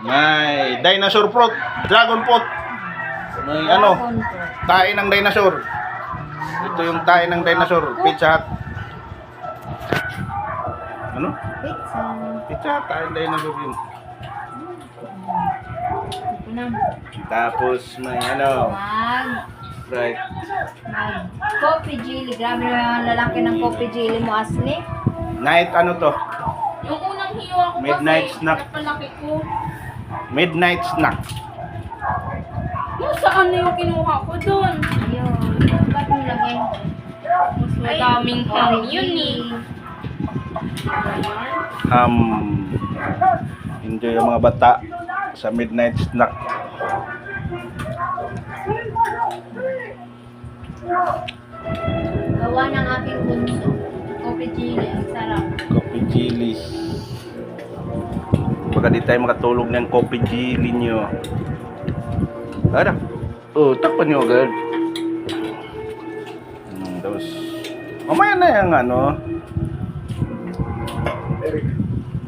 May dinosaur fruit, dragon fruit. May ano, tae ng dinosaur. Ito yung tae ng dinosaur, pizza hut. Ano? Pizza. Pizza tae ng dinosaur yun. Na. Tapos may ano, Mag, right. mag, coffee jelly. Grabe naman ang lalaki ng coffee jelly mo, Asli. Night ano to? Yung unang hiwa ko Midnight kasi, snack. napalaki ko. Midnight snack. Yung saan na yung kinuha ko doon? Ayun. Ba't mo lagay? Mas madaming ham yun eh. Um, enjoy yung mga bata sa midnight snack. Gawa ng aking bunso. Coffee. Ang sarap. Coffee jelly. Baka di tayo makatulog ng coffee jelly nyo. Ada. Oh, takpan nyo agad. Hmm, tapos, mamaya na yung ano.